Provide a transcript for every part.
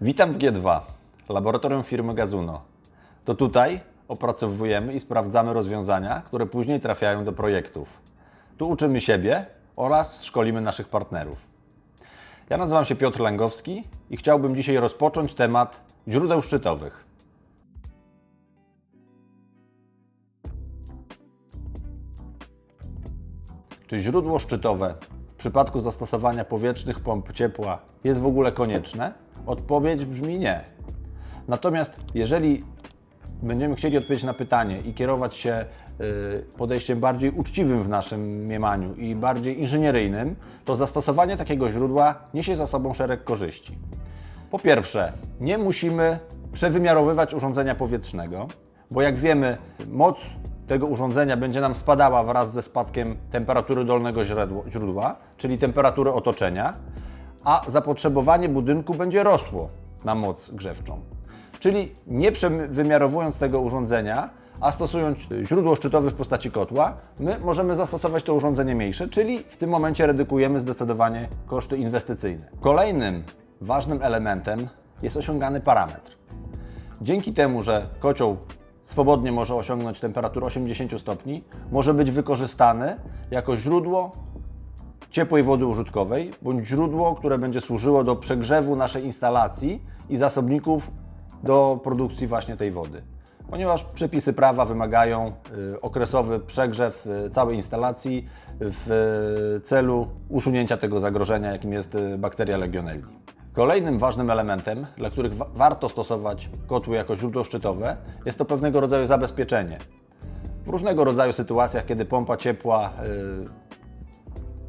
Witam w G2, laboratorium firmy Gazuno. To tutaj opracowujemy i sprawdzamy rozwiązania, które później trafiają do projektów. Tu uczymy siebie oraz szkolimy naszych partnerów. Ja nazywam się Piotr Langowski i chciałbym dzisiaj rozpocząć temat źródeł szczytowych. Czy źródło szczytowe w przypadku zastosowania powietrznych pomp ciepła jest w ogóle konieczne? Odpowiedź brzmi nie. Natomiast jeżeli będziemy chcieli odpowiedzieć na pytanie i kierować się y, podejściem bardziej uczciwym w naszym mniemaniu i bardziej inżynieryjnym, to zastosowanie takiego źródła niesie za sobą szereg korzyści. Po pierwsze, nie musimy przewymiarowywać urządzenia powietrznego, bo jak wiemy, moc tego urządzenia będzie nam spadała wraz ze spadkiem temperatury dolnego źródła, źródła, czyli temperatury otoczenia, a zapotrzebowanie budynku będzie rosło na moc grzewczą. Czyli nie przewymiarowując tego urządzenia, a stosując źródło szczytowe w postaci kotła, my możemy zastosować to urządzenie mniejsze, czyli w tym momencie redukujemy zdecydowanie koszty inwestycyjne. Kolejnym ważnym elementem jest osiągany parametr. Dzięki temu, że kocioł swobodnie może osiągnąć temperaturę 80 stopni, może być wykorzystany jako źródło ciepłej wody użytkowej bądź źródło, które będzie służyło do przegrzewu naszej instalacji i zasobników do produkcji właśnie tej wody. Ponieważ przepisy prawa wymagają y, okresowy przegrzew y, całej instalacji w y, celu usunięcia tego zagrożenia, jakim jest bakteria Legionelli. Kolejnym ważnym elementem, dla których wa- warto stosować kotły jako źródło szczytowe, jest to pewnego rodzaju zabezpieczenie. W różnego rodzaju sytuacjach, kiedy pompa ciepła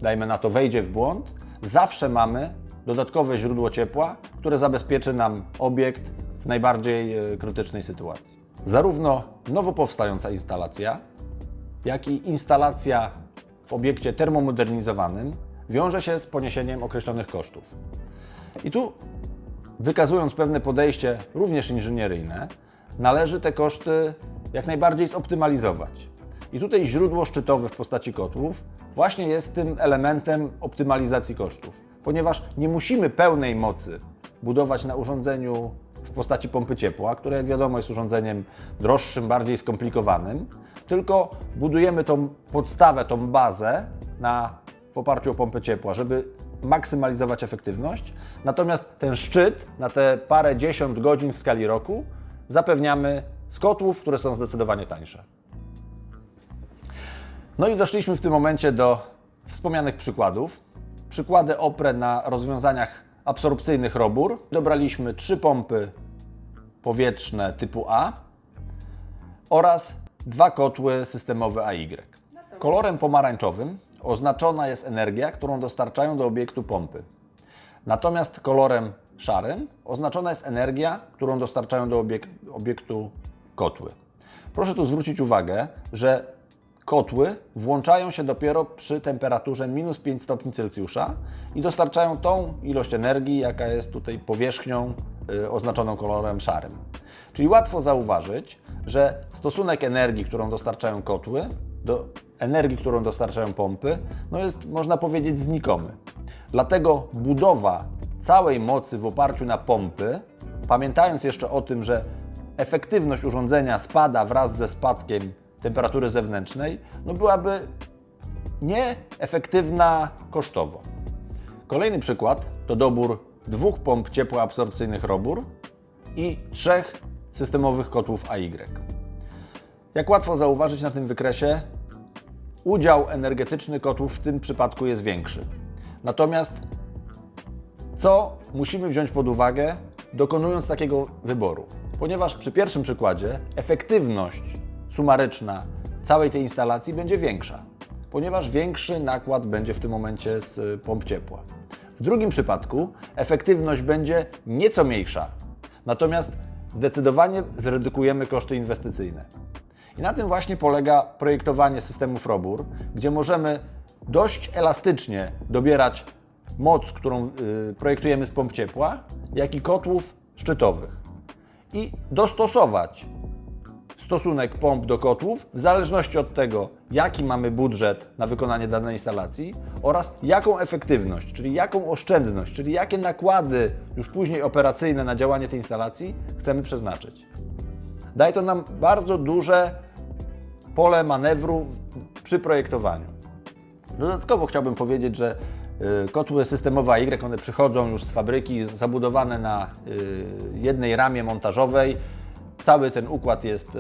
dajmy na to, wejdzie w błąd, zawsze mamy dodatkowe źródło ciepła, które zabezpieczy nam obiekt w najbardziej e, krytycznej sytuacji. Zarówno nowo powstająca instalacja, jak i instalacja w obiekcie termomodernizowanym wiąże się z poniesieniem określonych kosztów. I tu, wykazując pewne podejście również inżynieryjne, należy te koszty jak najbardziej zoptymalizować. I tutaj źródło szczytowe w postaci kotłów właśnie jest tym elementem optymalizacji kosztów, ponieważ nie musimy pełnej mocy budować na urządzeniu w postaci pompy ciepła, które jak wiadomo jest urządzeniem droższym, bardziej skomplikowanym, tylko budujemy tą podstawę, tą bazę na, w oparciu o pompę ciepła, żeby maksymalizować efektywność. Natomiast ten szczyt na te parę dziesiąt godzin w skali roku zapewniamy z kotłów, które są zdecydowanie tańsze. No i doszliśmy w tym momencie do wspomnianych przykładów. Przykłady OPRE na rozwiązaniach absorpcyjnych robór. Dobraliśmy trzy pompy powietrzne typu A oraz dwa kotły systemowe AY. Kolorem pomarańczowym oznaczona jest energia, którą dostarczają do obiektu pompy. Natomiast kolorem szarym oznaczona jest energia, którą dostarczają do obiek obiektu kotły. Proszę tu zwrócić uwagę, że kotły włączają się dopiero przy temperaturze minus 5 stopni Celsjusza i dostarczają tą ilość energii, jaka jest tutaj powierzchnią y, oznaczoną kolorem szarym. Czyli łatwo zauważyć, że stosunek energii, którą dostarczają kotły, do energii, którą dostarczają pompy, no jest, można powiedzieć, znikomy. Dlatego budowa całej mocy w oparciu na pompy, pamiętając jeszcze o tym, że efektywność urządzenia spada wraz ze spadkiem temperatury zewnętrznej, no byłaby nieefektywna kosztowo. Kolejny przykład to dobór dwóch pomp ciepła absorpcyjnych robór i trzech systemowych kotłów AY. Jak łatwo zauważyć na tym wykresie, udział energetyczny kotłów w tym przypadku jest większy. Natomiast co musimy wziąć pod uwagę, dokonując takiego wyboru? Ponieważ przy pierwszym przykładzie efektywność sumaryczna całej tej instalacji będzie większa, ponieważ większy nakład będzie w tym momencie z y, pomp ciepła. W drugim przypadku efektywność będzie nieco mniejsza, natomiast zdecydowanie zredukujemy koszty inwestycyjne. I na tym właśnie polega projektowanie systemów robór, gdzie możemy dość elastycznie dobierać moc, którą y, projektujemy z pomp ciepła, jak i kotłów szczytowych. I dostosować stosunek pomp do kotłów w zależności od tego, jaki mamy budżet na wykonanie danej instalacji oraz jaką efektywność, czyli jaką oszczędność, czyli jakie nakłady już później operacyjne na działanie tej instalacji chcemy przeznaczyć. Daje to nam bardzo duże pole manewru przy projektowaniu. Dodatkowo chciałbym powiedzieć, że y, kotły systemowe Y, one przychodzą już z fabryki, zabudowane na y, jednej ramie montażowej. Cały ten układ jest y,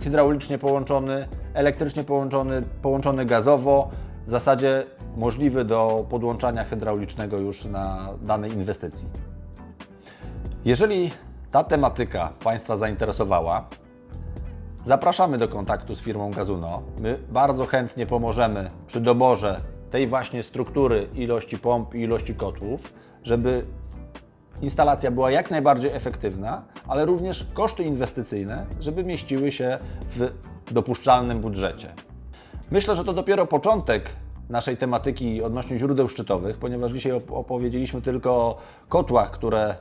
hydraulicznie połączony, elektrycznie połączony, połączony gazowo, w zasadzie możliwy do podłączania hydraulicznego już na danej inwestycji. Jeżeli ta tematyka Państwa zainteresowała, Zapraszamy do kontaktu z firmą Gazuno. My bardzo chętnie pomożemy przy doborze tej właśnie struktury ilości pomp i ilości kotłów, żeby instalacja była jak najbardziej efektywna, ale również koszty inwestycyjne, żeby mieściły się w dopuszczalnym budżecie. Myślę, że to dopiero początek naszej tematyki odnośnie źródeł szczytowych, ponieważ dzisiaj op- opowiedzieliśmy tylko o kotłach, które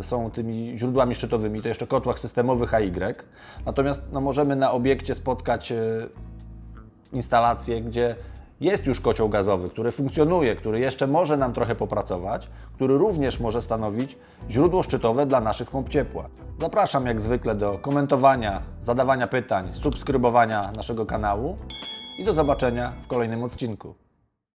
y, są tymi źródłami szczytowymi, to jeszcze kotłach systemowych AY. Natomiast no, możemy na obiekcie spotkać y, instalację, gdzie jest już kocioł gazowy, który funkcjonuje, który jeszcze może nam trochę popracować, który również może stanowić źródło szczytowe dla naszych pomp ciepła. Zapraszam jak zwykle do komentowania, zadawania pytań, subskrybowania naszego kanału i do zobaczenia w kolejnym odcinku.